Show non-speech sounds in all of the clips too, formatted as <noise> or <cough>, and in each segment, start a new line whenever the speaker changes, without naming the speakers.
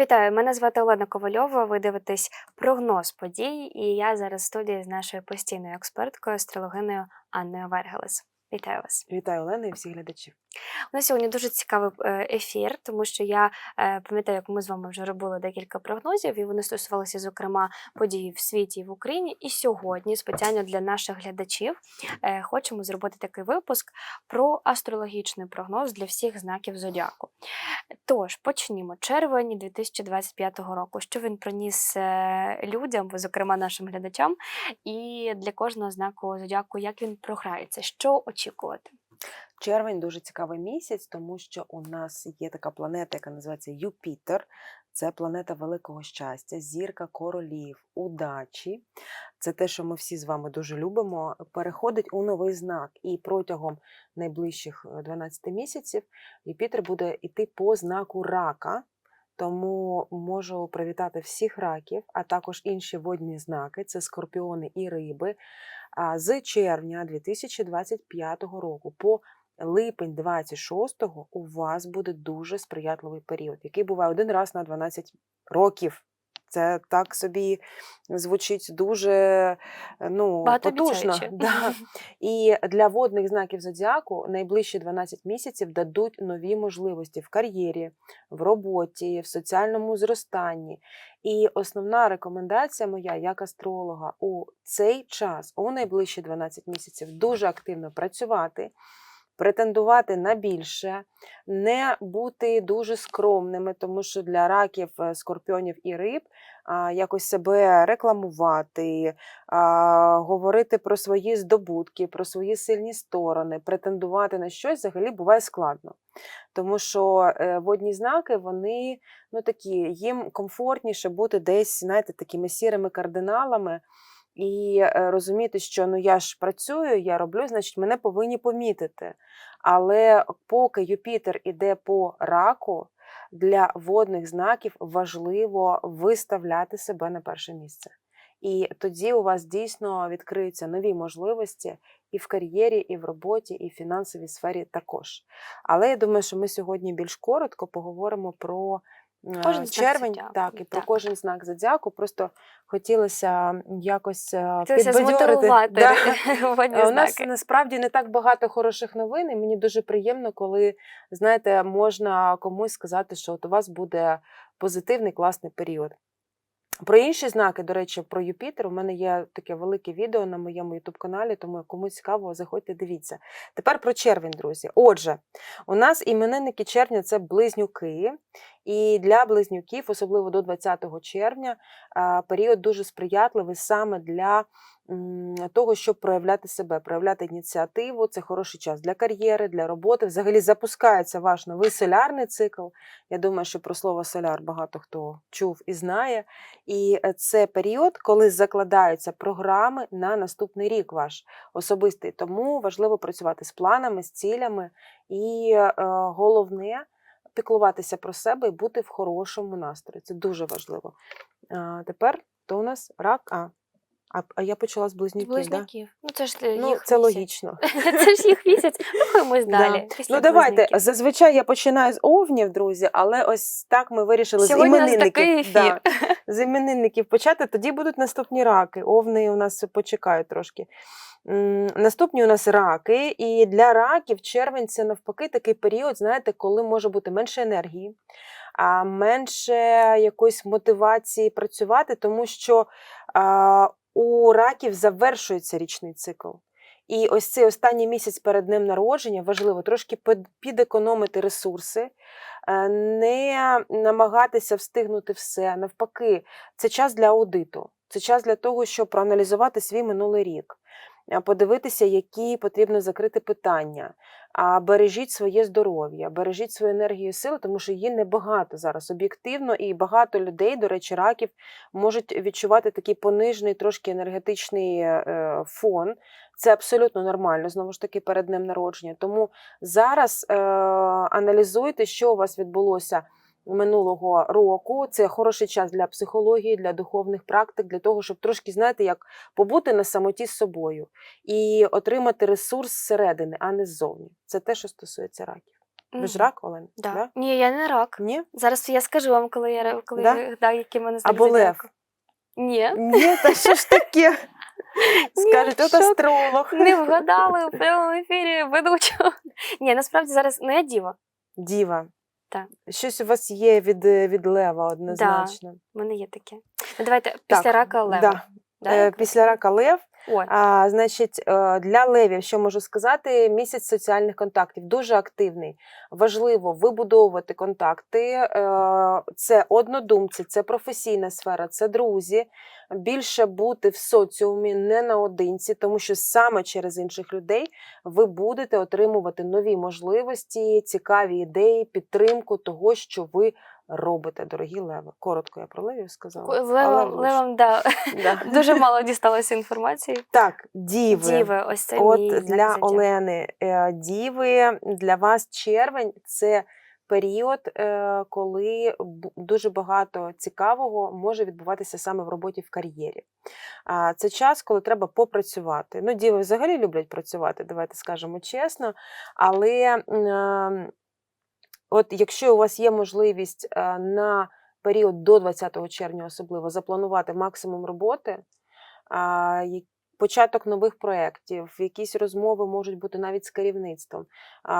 Вітаю, мене звати Олена Ковальова. Ви дивитесь прогноз подій, і я зараз в студії з нашою постійною експерткою, астрологиною Анною Вергелес. Вітаю вас.
Вітаю Олена і всіх глядачів.
У нас сьогодні дуже цікавий е, ефір, тому що я е, пам'ятаю, як ми з вами вже робили декілька прогнозів, і вони стосувалися, зокрема, подій в світі і в Україні. І сьогодні, спеціально для наших глядачів, е, хочемо зробити такий випуск про астрологічний прогноз для всіх знаків зодіаку. Тож почнімо. Червень 2025 року. Що він приніс людям, зокрема нашим глядачам, і для кожного знаку зодіаку, як він програється, що очікувати.
Червень дуже цікавий місяць, тому що у нас є така планета, яка називається Юпітер. Це планета великого щастя, зірка королів, удачі. Це те, що ми всі з вами дуже любимо. Переходить у новий знак, і протягом найближчих е, 12 місяців Юпітер буде йти по знаку рака. Тому можу привітати всіх раків, а також інші водні знаки це скорпіони і риби. З червня 2025 року по липень 26-го у вас буде дуже сприятливий період, який буває один раз на 12 років. Це так собі звучить дуже е, ну, потужно. <laughs> Да. І для водних знаків зодіаку найближчі 12 місяців дадуть нові можливості в кар'єрі, в роботі, в соціальному зростанні. І основна рекомендація моя як астролога у цей час, у найближчі 12 місяців, дуже активно працювати. Претендувати на більше, не бути дуже скромними, тому що для раків, е, скорпіонів і риб якось себе рекламувати, говорити про свої здобутки, про свої сильні сторони, претендувати на щось взагалі буває складно. Тому що е, водні знаки, вони ну, такі, їм комфортніше бути десь, знаєте, такими сірими кардиналами. І е, розуміти, що ну я ж працюю, я роблю, значить, мене повинні помітити. Але поки Юпітер іде по раку, для водних знаків важливо виставляти себе на перше місце. І тоді у вас дійсно відкриються нові можливості і в кар'єрі, і в роботі, і в фінансовій сфері також. Але я думаю, що ми сьогодні більш коротко поговоримо про
Кожен
червень,
знак
так, і про
так.
кожен знак зодіаку. Просто хотілося якось е,
Хотілося
підбадьорити. Да. <laughs> Е, У нас насправді не так багато хороших новин, і мені дуже приємно, коли знаєте, можна комусь сказати, що от у вас буде позитивний класний період. Про інші знаки, до речі, про Юпітер, у мене є таке велике відео на моєму ютуб-каналі, тому кому цікаво, заходьте, дивіться. Тепер про червень, друзі. Отже, у нас іменинники червня це близнюки, і для близнюків, особливо до 20 червня, період дуже сприятливий саме для того, щоб проявляти себе, проявляти ініціативу. Це хороший час для кар'єри, для роботи. Взагалі запускається ваш новий солярний цикл. Я думаю, що про слово соляр багато хто чув і знає. І е, це період, коли закладаються програми на наступний рік ваш особистий. Тому важливо працювати з планами, з цілями. І е, головне піклуватися про себе і бути в хорошому настрої. Це дуже важливо. Тепер то у нас рак. А, а, а я почала з близнюків. Да?
Ну це ж е,
Ну,
їх
це
місяць.
логічно. <laughs>
Це ж їх місяць. Рухаємось
Да.
далі. після
Ну давайте.
близнюків.
Зазвичай я починаю з овнів, друзі, але ось так ми вирішили
Сьогодні
з
у нас
іменинників.
такий ефір.
Да, з іменинників почати, тоді будуть наступні раки. Овни у нас почекають трошки. Наступні у нас раки, і для раків червень це навпаки такий період, знаєте, коли може бути менше енергії, а менше якоїсь мотивації працювати, тому що у раків завершується річний цикл. І ось цей останній місяць перед днем народження важливо трошки під- підекономити ресурси, е, не намагатися встигнути все. Навпаки, це час для аудиту, це час для того, щоб проаналізувати свій минулий рік, подивитися, які потрібно закрити питання. А бережіть своє здоров'я, бережіть свою енергію і сили, тому що її небагато зараз об'єктивно, і багато людей, до речі, раків можуть відчувати такий понижений трошки енергетичний е, фон. Це абсолютно нормально, знову ж таки, перед днем народження. Тому зараз е, аналізуйте, що у вас відбулося минулого року. Це хороший час для психології, для духовних практик, для того, щоб трошки, знаєте, як побути на самоті з собою і отримати ресурс зсередини, а не ззовні. Це те, що стосується раків. Ви ж рак, Олен?
Да. Ні, я не рак.
Ні?
Зараз я скажу вам, коли я коли
Да?
да? які мене
Або лев?
Ні,
Ні, та що ж таке? <laughs> Скажуть, от астролог.
не вгадали у прямому ефірі ведучого. Ні, насправді зараз ну я діва.
Діва.
Так.
Щось у вас є від, е, від лева однозначно.
У мене є таке. Ну, давайте після
Так,
рака лева.
Да.
Да,
Е, Після рака лев
Ой,
А, значить, е, для левів, що можу сказати, місяць соціальних контактів дуже активний. Важливо вибудовувати контакти. е, Це однодумці, це професійна сфера, це друзі. Більше бути в соціумі не наодинці, тому що саме через інших людей ви будете отримувати нові можливості, цікаві ідеї, підтримку того, що ви робите, дорогі леви. Коротко я про левів сказала.
левам, левам да,
Да. <laughs>
дуже мало дісталося інформації.
Так, діви.
Діви, ось це
От
мій
для
зодіаку.
Олени е, Діви, для вас червень це період, е, коли дуже багато цікавого може відбуватися саме в роботі в кар'єрі. Це час, коли треба попрацювати. Ну, діви взагалі люблять працювати, давайте скажемо чесно. Але от якщо у вас є можливість е, на період до 20 червня, особливо запланувати максимум роботи. Початок нових проєктів, якісь розмови можуть бути навіть з керівництвом.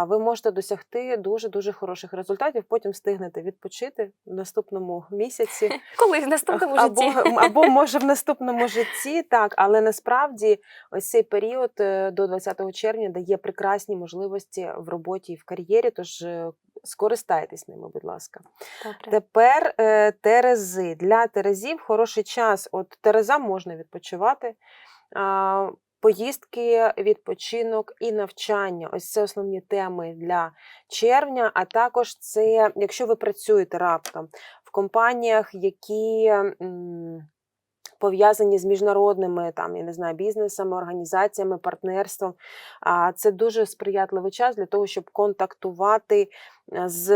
Ви можете досягти дуже дуже хороших результатів. Потім встигнете відпочити в наступному місяці, <laughs>
Колись в наступному
або,
житті.
або може в наступному житті. Так, але насправді ось цей період е, до 20 червня дає прекрасні можливості в роботі і в кар'єрі. Тож е, скористайтесь ними, будь ласка.
Добре.
Тепер е, терези. Для терезів хороший час. От терезам можна відпочивати. А, Поїздки, відпочинок і навчання ось це основні теми для червня. А також це, якщо ви працюєте раптом в компаніях, які м, пов'язані з міжнародними там, я не знаю, бізнесами, організаціями, партнерством. А це дуже сприятливий час для того, щоб контактувати е, з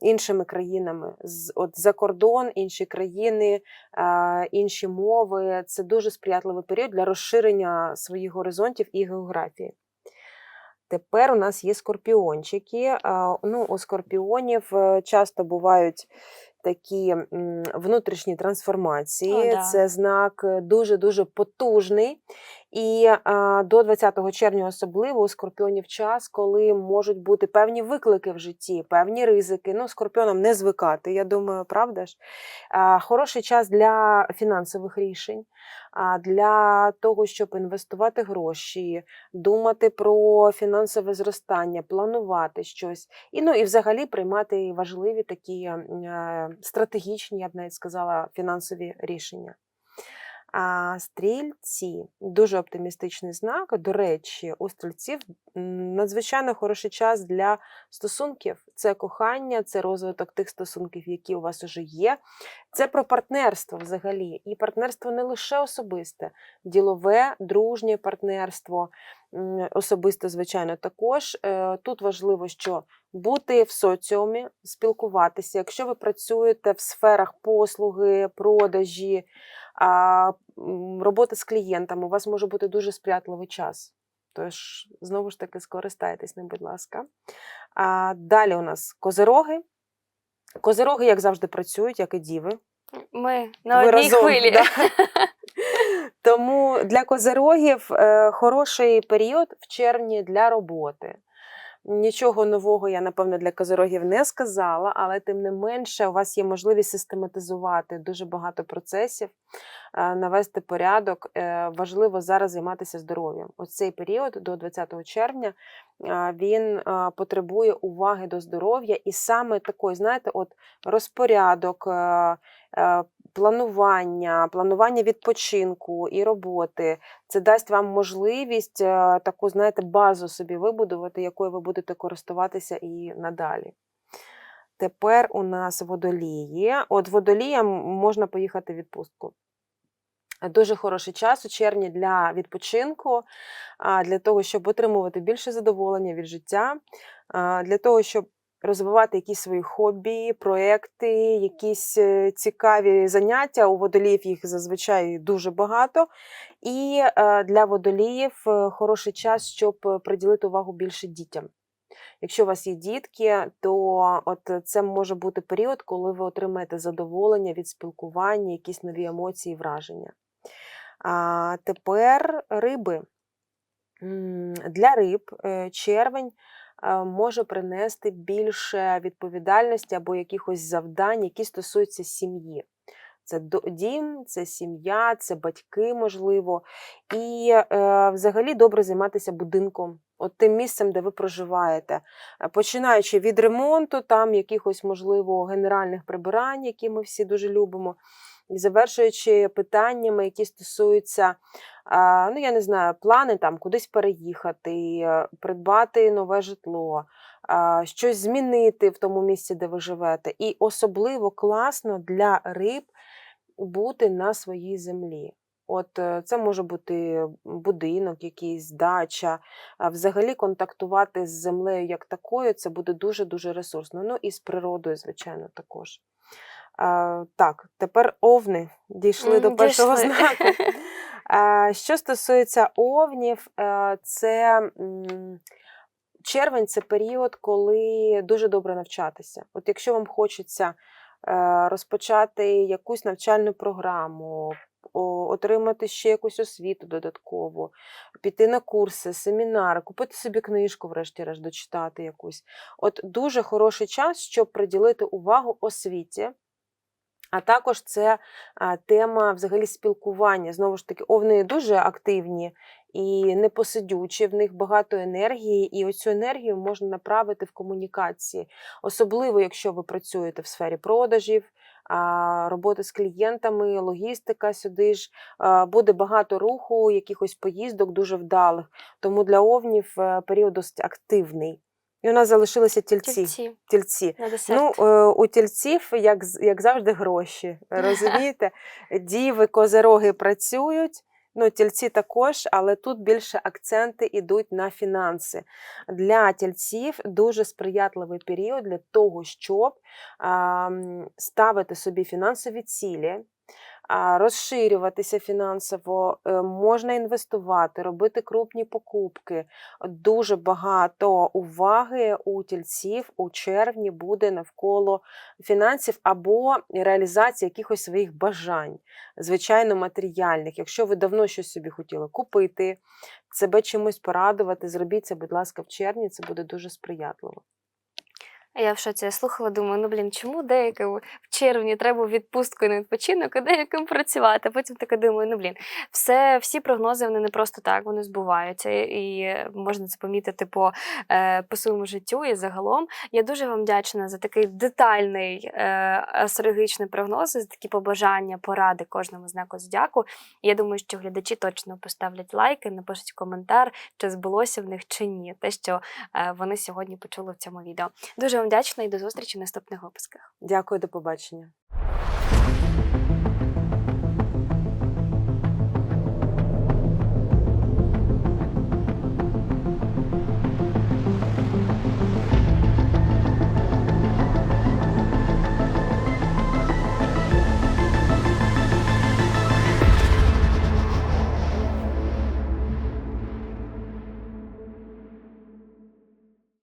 іншими країнами, з от за кордон, інші країни, е, інші мови. Це дуже сприятливий період для розширення своїх горизонтів і географії. Тепер у нас є скорпіончики. Ну, у скорпіонів е, часто бувають такі внутрішні трансформації.
О, да.
Це знак е, дуже-дуже потужний. І а, до 20 червня особливо у скорпіонів час, коли можуть бути певні виклики в житті, певні ризики. Ну, скорпіонам не звикати, я думаю, правда ж? А, Хороший час для фінансових рішень, а, для того, щоб інвестувати гроші, думати про фінансове зростання, планувати щось. І, ну, і взагалі приймати важливі такі м, е, стратегічні, я б навіть сказала, фінансові рішення. А стрільці дуже оптимістичний знак. До речі, у стрільців надзвичайно хороший час для стосунків. Це кохання, це розвиток тих стосунків, які у вас уже є. Це про партнерство взагалі. І партнерство не лише особисте, ділове, дружнє партнерство, м, особисте, звичайно, також. Е, Тут важливо, що бути в соціумі, спілкуватися. Якщо ви працюєте в сферах послуги, продажі, робота з клієнтами, у вас може бути дуже сприятливий час. Тож, знову ж таки, скористайтесь ним, будь ласка. А, далі у нас козироги. Козироги, як завжди, працюють, як і діви.
Ми на
Ви
одній
разом,
хвилі.
да. <laughs> Тому для козирогів е, хороший період в червні для роботи. Нічого нового я, напевно, для козирогів не сказала, але тим не менше, у вас є можливість систематизувати дуже багато процесів, навести порядок. Е, Важливо зараз займатися здоров'ям. Ось цей період до 20 червня е, він е, потребує уваги до здоров'я, і саме такий, знаєте, от розпорядок. е, е, Планування, планування відпочинку і роботи це дасть вам можливість е, таку, знаєте, базу собі вибудувати, якою ви будете користуватися і надалі. Тепер у нас водолії. От водоліям можна поїхати в відпустку. Дуже хороший час у червні для відпочинку, для того, щоб отримувати більше задоволення від життя, для того, щоб розвивати якісь свої хобі, проекти, якісь е, цікаві заняття. У водоліїв їх зазвичай дуже багато. І е, для водоліїв е, хороший час, щоб е, приділити увагу більше дітям. Якщо у вас є дітки, то от це може бути період, коли ви отримаєте задоволення від спілкування, якісь нові емоції, враження. А тепер риби. Для риб е, червень може принести більше відповідальності або якихось завдань, які стосуються сім'ї. Це дім, це сім'я, це батьки, можливо. І е, взагалі добре займатися будинком, от тим місцем, де ви проживаєте. Е, Починаючи від ремонту, там якихось, можливо, генеральних прибирань, які ми всі дуже любимо, і завершуючи питаннями, які стосуються, ну я не знаю, плани там кудись переїхати, е, придбати нове житло, щось змінити в тому місці, де ви живете. І особливо класно для риб бути на своїй землі. От е, це може бути будинок, якийсь дача. Взагалі контактувати з землею як такою, це буде дуже-дуже ресурсно. Ну і з природою, звичайно, також. А, так, тепер овни дійшли до
М,
першого
дійшли.
знаку. <laughs> А, що стосується овнів, е, це червень це період, коли дуже добре навчатися. От якщо вам хочеться е, розпочати якусь навчальну програму, отримати ще якусь освіту додаткову, піти на курси, семінари, купити собі книжку, врешті-решт, дочитати якусь. От дуже хороший час, щоб приділити увагу освіті. А також це тема взагалі спілкування. Знову ж таки, овни дуже активні і непосидючі, в них багато енергії, і оцю енергію можна направити в комунікації, особливо якщо ви працюєте в сфері продажів, роботи з клієнтами, логістика сюди ж буде багато руху, якихось поїздок дуже вдалих. Тому для овнів е, період досить активний. І у нас залишилися тільці.
Тільці
тільці.
на десерт.
Ну, е, у тільців, як, як завжди, гроші. <laughs> Розумієте? Діви, козероги працюють. Ну, тільці також, але тут більше акценти йдуть на фінанси. Для тільців дуже сприятливий період для того, щоб а, ставити собі фінансові цілі, розширюватися фінансово, е, можна інвестувати, робити крупні покупки. Дуже багато уваги у тільців у червні буде навколо фінансів або реалізації якихось своїх бажань, звичайно, матеріальних. Якщо ви давно щось собі хотіли купити, себе чимось порадувати, зробіть це, будь ласка, в червні, це буде дуже сприятливо.
А Я в шоці я слухала, думаю, ну блін, чому деяким в червні треба відпустку на відпочинок, а деяким працювати. Потім така думаю, ну блін, все, всі прогнози вони не просто так, вони збуваються, і можна це помітити по, е, по своєму життю. І загалом я дуже вам вдячна за такий детальний е, астрологічний прогноз, за такі побажання, поради кожному знаку зодіаку. Я думаю, що глядачі точно поставлять лайки, напишуть коментар, чи збулося в них чи ні, те, що е, вони сьогодні почули в цьому відео. Дуже вам вдячна і до зустрічі в наступних випусках.
Дякую, до побачення.